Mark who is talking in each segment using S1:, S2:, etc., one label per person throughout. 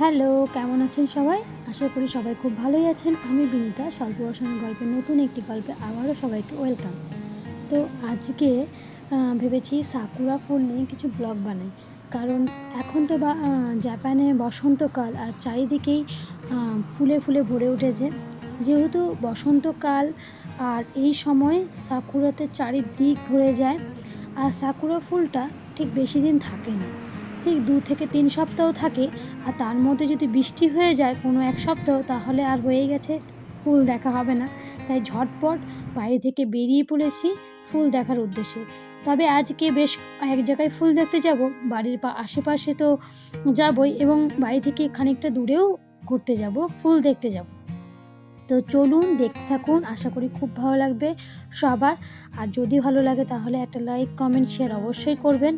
S1: Hello, কেমন আছেন সবাই? আশা করি সবাই খুব ভালোই আছেন। আমি বিনীতা, স্বল্প বসানোর গল্পে নতুন একটি গল্পে আবারও সবাইকে ওয়েলকাম। তো আজকে ভেবেছি সাকুরা ফুল নিয়ে কিছু ব্লগ বানাই। কারণ এখন তো বা জাপানে বসন্তকাল আর চারিদিকেই ফুলে ফুলে ভরে উঠেছে। যেহেতু বসন্তকাল আর এই সময় সাকুরাতে চারিদিক ভরে যায়, আর সাকুরা ফুলটা ঠিক বেশি দিন থাকে না। ঠিক দু থেকে তিন সপ্তাহ থাকে আর তার মধ্যে যদি বৃষ্টি হয়ে যায় কোনো এক সপ্তাহ, তাহলে আর হয়ে গেছে ফুল দেখা হবে না। তাই ঝটপট বাড়ি থেকে বেরিয়ে পড়েছি ফুল দেখার উদ্দেশ্যে। তবে আজকে বেশ এক জায়গায় ফুল দেখতে যাব, বাড়ির পা আশেপাশে তো যাবই এবং বাড়ি থেকে খানিকটা দূরেও ঘুরতে যাব, ফুল দেখতে যাব। তো চলুন দেখতে থাকুন, আশা করি খুব ভালো লাগবে সবার। আর যদি ভালো লাগে তাহলে একটা লাইক, কমেন্ট, শেয়ার অবশ্যই করবেন।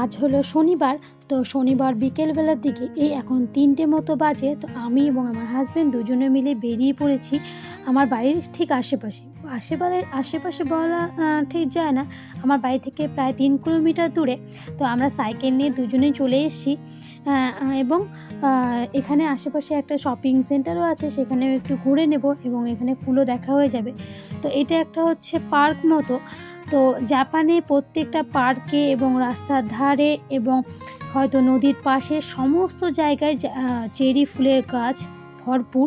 S1: আজ হলো শনিবার, তো শনিবার বিকেলবেলার দিকে এই এখন তিনটে মতো বাজে, তো আমি এবং আমার হাজব্যান্ড দুজনে মিলে বেরিয়ে পড়েছি আমার বাড়ির ঠিক আশেপাশে। আশেপাশে আশেপাশে বলা ঠিক যায় না। আমার বাড়ি থেকে প্রায় তিন কিলোমিটার দূরে। তো আমরা সাইকেল নিয়ে দুজনেই চলে এসেছি। এবং এখানে আশেপাশে একটা শপিং সেন্টারও আছে। সেখানে একটু ঘুরে নেব এবং এখানে ফুলও দেখা হয়ে যাবে। তো এটা একটা হচ্ছে পার্ক মতো। তো জাপানে প্রত্যেকটা পার্কে এবং রাস্তার ধারে এবং হয়তো নদীর পাশে সমস্ত জায়গায় চেরি ফুলের গাছ ভরপুর।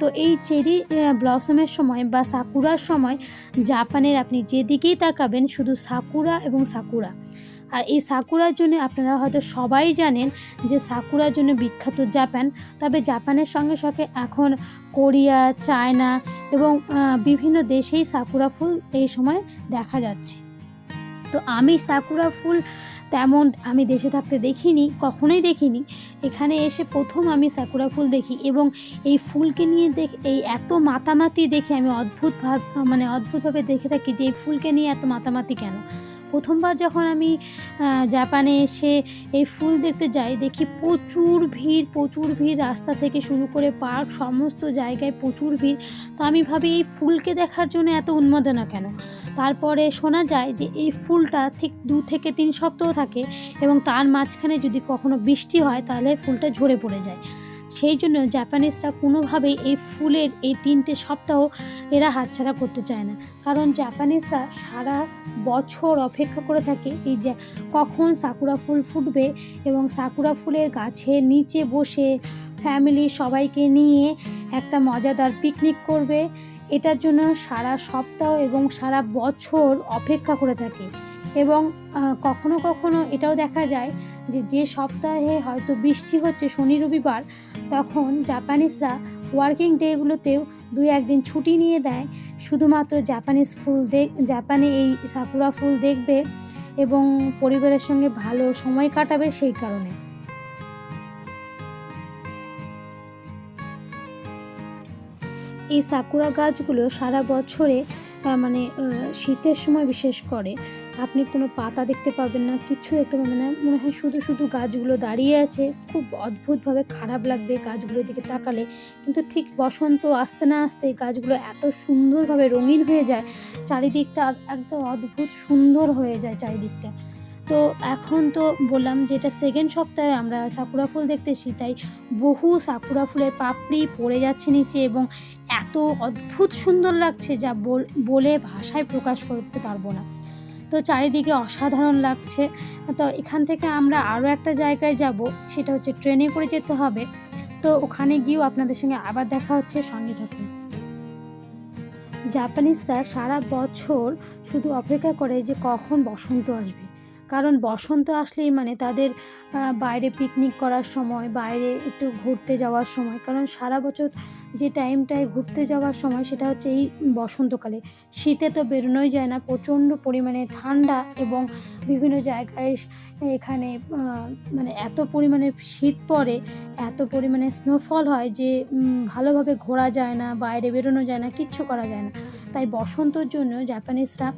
S1: তো এই চেরি ব্লসমের সময় বা সাকুরার সময় জাপানের আপনি যেদিকেই তাকাবেন শুধু সাকুরা এবং সাকুরা। আর এই সাকুরার জন্য আপনারা হয়তো সবাই জানেন যে সাকুরার জন্য বিখ্যাত জাপান। তবে জাপানের সঙ্গে সঙ্গে এখন কোরিয়া, চায়না এবং বিভিন্ন দেশেই সাকুরা ফুল এই সময় দেখা যাচ্ছে। তো আমি সাকুরা ফুল তেমন আমি দেশে থাকতে দেখিনি, কখনোই দেখিনি। এখানে এসে প্রথম আমি সাকুরা ফুল দেখি এবং এই ফুলকে নিয়ে দেখ, এই এত মাতামাতি দেখে আমি অদ্ভুত ভাব মানে অদ্ভুতভাবে দেখে থাকি যে এই ফুলকে নিয়ে এত মাতামাতি কেন? প্রথমবার যখন আমি জাপানে এসে এই ফুল দেখতে যাই, দেখি প্রচুর ভিড় প্রচুর ভিড় রাস্তা থেকে শুরু করে পার্ক, সমস্ত জায়গায় প্রচুর ভিড়। তো আমি ভাবি এই ফুলকে দেখার জন্য এত উন্মাদনা কেন? তারপরে শোনা যায় যে এই ফুলটা ঠিক দু থেকে তিন সপ্তাহ থাকে এবং তার মাঝখানে যদি কখনো বৃষ্টি হয় তাহলে ফুলটা ঝরে পড়ে যায়। সেই জন্য জাপানিজরা কোনোভাবেই এই ফুলের এই তিনটে সপ্তাহ এরা হাতছাড়া করতে চায় না। কারণ জাপানিজরা সারা বছর অপেক্ষা করে থাকে এই যে কখন সাকুরা ফুল ফুটবে এবং সাকুরা ফুলের গাছের নিচে বসে ফ্যামিলি সবাইকে নিয়ে একটা মজাদার পিকনিক করবে, এটার জন্য সারা সপ্তাহ এবং সারা বছর অপেক্ষা করে থাকে। এবং কখনো কখনো এটাও দেখা যায় যে যে সপ্তাহে হয়তো বৃষ্টি হচ্ছে শনি রবিবার তখন জাপানিজরা ওয়ার্কিং ডেগুলোতেও দুই একদিন ছুটি নিয়ে দেয়। শুধুমাত্র জাপানিজ ফুল দেখ, জাপানে এই সাকুরা ফুল দেখবে এবং পরিবারের সঙ্গে ভালো সময় কাটাবে সেই কারণে। এই সাকুরা গাছগুলো সারা বছরে মানে শীতের সময় বিশেষ করে আপনি কোনো পাতা দেখতে পাবেন না কিচ্ছু দেখতে পাবেন না। মনে হয় শুধু শুধু গাছগুলো দাঁড়িয়ে আছে। খুব অদ্ভুতভাবে খারাপ লাগবে গাছগুলোর দিকে তাকালে। কিন্তু ঠিক বসন্ত আসতে না আসতে গাছগুলো এত সুন্দরভাবে রঙিন হয়ে যায়, চারিদিকটা একদম অদ্ভুত সুন্দর হয়ে যায় চারিদিকটা। তো এখন তো বললাম যেটা সেকেন্ড সপ্তাহে আমরা সাকুরা ফুল দেখতেছি, তাই বহু সাকুরা ফুলের পাপড়ি পড়ে যাচ্ছে নিচে এবং এত অদ্ভুত সুন্দর লাগছে যা বল- বলে ভাষায় প্রকাশ করতে পারব না। তো চারিদিকে অসাধারণ লাগছে। তো এখান থেকে আমরা আরও একটা জায়গায় যাব, সেটা হচ্ছে ট্রেনে করে যেতে হবে। তো ওখানে গিয়েও আপনাদের সঙ্গে আবার দেখা হচ্ছে, সঙ্গে থাকুন। জাপানিজরা সারা বছর শুধু অপেক্ষা করে যে কখন বসন্ত আসবে। কারণ বসন্ত আসলেই মানে তাদের বাইরে পিকনিক করার সময়, বাইরে একটু ঘুরতে যাওয়ার সময়, কারণ সারা বছর যে টাইমটায় ঘুরতে যাওয়ার সময় সেটা হচ্ছে এই বসন্তকালে। শীতে তো বেরোনোই যায় না, প্রচণ্ড পরিমাণে ঠান্ডা এবং বিভিন্ন জায়গায় এখানে মানে এত পরিমাণে শীত পড়ে, এত পরিমাণে স্নোফল হয় যে ভালোভাবে ঘোরা যায় না, বাইরে বেরোনো যায় না, কিচ্ছু করা যায় না। তাই বসন্তর জন্য জাপানিজরা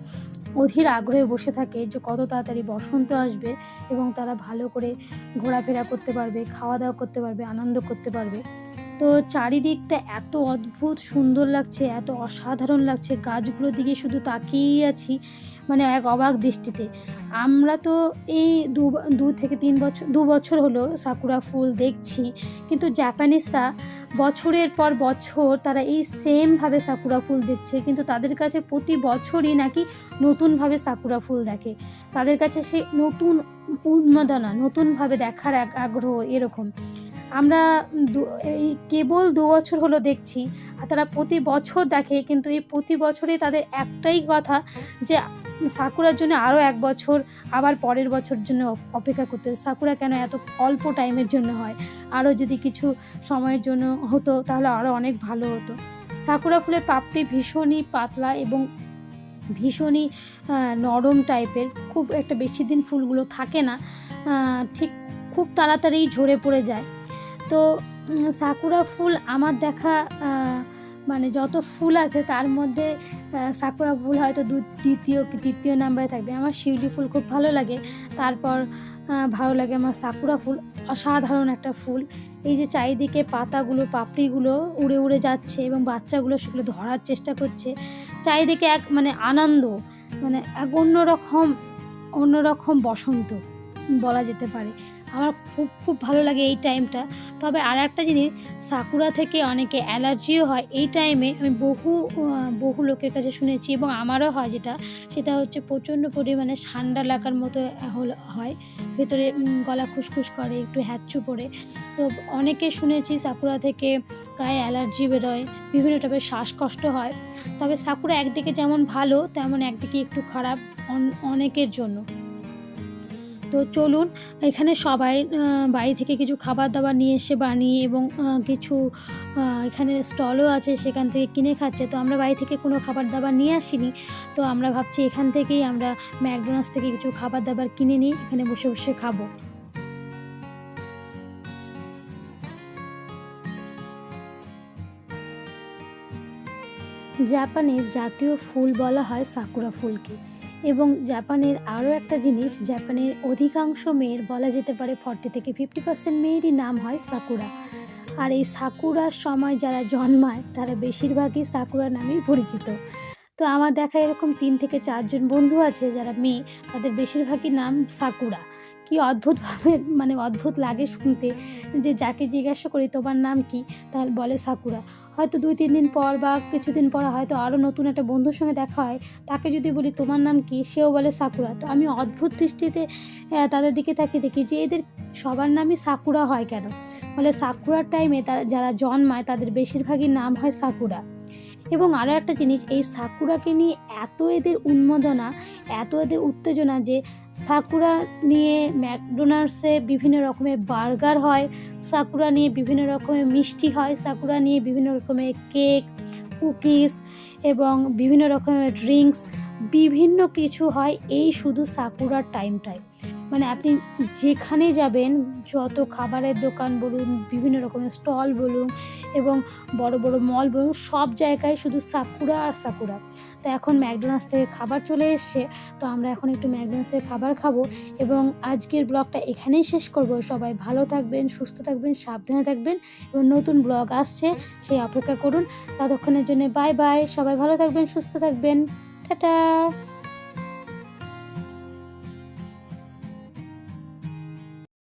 S1: অধীর আগ্রহে বসে থাকে যে কত তাড়াতাড়ি বসন্ত আসবে এবং তারা ভালো করে ঘোরাফেরা করতে পারবে, খাওয়া দাওয়া করতে পারবে, আনন্দ করতে পারবে। তো চারিদিকটা এত অদ্ভুত সুন্দর লাগছে, এত অসাধারণ লাগছে, গাছগুলোর দিকে শুধু তাকিয়েই আছি মানে এক অবাক দৃষ্টিতে। আমরা তো এই দু দু থেকে তিন বছর, দু বছর হলো সাকুরা ফুল দেখছি, কিন্তু জাপানিজরা বছরের পর বছর তারা এই সেমভাবে সাকুরা ফুল দেখছে, কিন্তু তাদের কাছে প্রতি বছরই নাকি নতুনভাবে সাকুরা ফুল দেখে। তাদের কাছে সে নতুন উন্মাদনা, নতুনভাবে দেখার এক আগ্রহ এরকম। আমরা এই কেবল দু বছর হলো দেখছি, আর তারা প্রতি বছর দেখে, কিন্তু এই প্রতি বছরে তাদের একটাই কথা যে, সাকুরার জন্য আরও এক বছর, আবার পরের বছর জন্য অপেক্ষা করতে। সাকুরা কেন এত অল্প টাইমের জন্য হয়? আরও যদি কিছু সময়ের জন্য হতো, তাহলে আরও অনেক ভালো হতো। সাকুরা ফুলের পাপড়ি ভীষণই পাতলা এবং ভীষণই নরম টাইপের। খুব একটা বেশি দিন ফুলগুলো থাকে না। ঠিক খুব তাড়াতাড়ি ঝরে পড়ে যায়। তো সাকুরা ফুল আমার দেখা মানে যত ফুল আছে তার মধ্যে সাকুরা ফুল হয়তো দু, দ্বিতীয় তৃতীয় নাম্বারে থাকবে। আমার শিউলি ফুল খুব ভালো লাগে। তারপর ভালো লাগে আমার সাকুরা ফুল, অসাধারণ একটা ফুল। এই যে চারিদিকে পাতাগুলো, পাপড়িগুলো উড়ে উড়ে যাচ্ছে এবং বাচ্চাগুলো সেগুলো ধরার চেষ্টা করছে। চারিদিকে এক মানে আনন্দ মানে এক অন্যরকম অন্যরকম বসন্ত। বলা যেতে পারে। আমার খুব খুব ভালো লাগে এই টাইমটা তবে আর একটা জিনিস, সাকুরা থেকে অনেকে অ্যালার্জিও হয়। এই টাইমে আমি বহু বহু লোকের কাছে শুনেছি এবং আমারও হয় যেটা। সেটা হচ্ছে প্রচণ্ড পরিমাণে ঠান্ডা লাগার মতো হয়। ভেতরে গলা খুসখুস করে, একটু হ্যাচ্ছু পড়ে। তো অনেকে শুনেছি সাকুরা থেকে গায়ে অ্যালার্জি বেরোয়, বিভিন্ন টাইপের শ্বাসকষ্ট হয়। তবে সাকুরা একদিকে যেমন ভালো, তেমন একদিকে একটু খারাপ অন- অনেকের জন্য। তো চলুন, এখানে সবাই বাড়ি থেকে কিছু খাবার দাবার নিয়ে এসে বানিয়ে এবং কিছু এখানে স্টলও আছে সেখান থেকে কিনে খাচ্ছে। তো আমরা বাড়ি থেকে কোনো খাবার দাবার নিয়ে আসিনি। তো আমরা ভাবছি এখান থেকেই আমরা ম্যাকডোনাল্ডস থেকে কিছু খাবার দাবার কিনে নিই এখানে বসে বসে খাব। জাপানের জাতীয় ফুল বলা হয় সাকুরা ফুলকে। এবং জাপানের আরও একটা জিনিস, জাপানের অধিকাংশ মেয়ের বলা যেতে পারে ফর্টি থেকে ফিফটি পার্সেন্ট মেয়েরই নাম হয় সাকুরা। আর এই সাকুরার সময় যারা জন্মায়, তারা বেশিরভাগই সাকুরা নামেই পরিচিত। তো আমার দেখা এরকম তিন থেকে চারজন বন্ধু আছে যারা মেয়ে, তাদের বেশিরভাগই নাম সাকুরা। কি অদ্ভুতভাবে মানে অদ্ভুত লাগে শুনতে, যে যাকে জিজ্ঞাসা করি, তোমার নাম কি? তাহলে বলে সাকুরা। হয়তো দুই, তিন দিন পর বা কিছুদিন পর হয়তো আরও নতুন একটা বন্ধুর সঙ্গে দেখা হয়, তাকে যদি বলি, তোমার নাম কি? সেও বলে সাকুরা। তো আমি অদ্ভুত দৃষ্টিতে তাদের দিকে তাকিয়ে দেখি যে এদের সবার নামই সাকুরা হয় কেন? বলে সাকুরার টাইমে তারা, যারা জন্মায়, তাদের বেশিরভাগই নাম হয় সাকুরা। এবং আরও একটা জিনিস, এই সাকুরাকে নিয়ে এত এদের উন্মাদনা, এত এদের উত্তেজনা যে সাকুরা নিয়ে ম্যাকডোনাল্ডসে বিভিন্ন রকমের বার্গার হয়, সাকুরা নিয়ে বিভিন্ন রকমের মিষ্টি হয়, সাকুরা নিয়ে বিভিন্ন রকমের কেক, কুকিস এবং বিভিন্ন রকমের ড্রিঙ্কস বিভিন্ন কিছু হয় এই শুধু সাকুরার টাইমটায় মানে আপনি যেখানে যাবেন, যত খাবারের দোকান বলুন, বিভিন্ন রকমের স্টল বলুন এবং বড় বড় মল বলুন, সব জায়গায় শুধু সাকুরা আর সাকুরা। তো এখন ম্যাকডোনাল্ডস থেকে খাবার চলে এসছে, তো আমরা এখন একটু ম্যাকডোনাল্ডসের খাবার খাব এবং আজকের ব্লগটা এখানেই শেষ করব। সবাই ভালো থাকবেন, সুস্থ থাকবেন, সাবধানে থাকবেন এবং নতুন ব্লগ আসছে, সেই অপেক্ষা করুন। ততক্ষণের জন্য বাই বাই সবাই ভালো থাকবেন, সুস্থ থাকবেন। টাটা।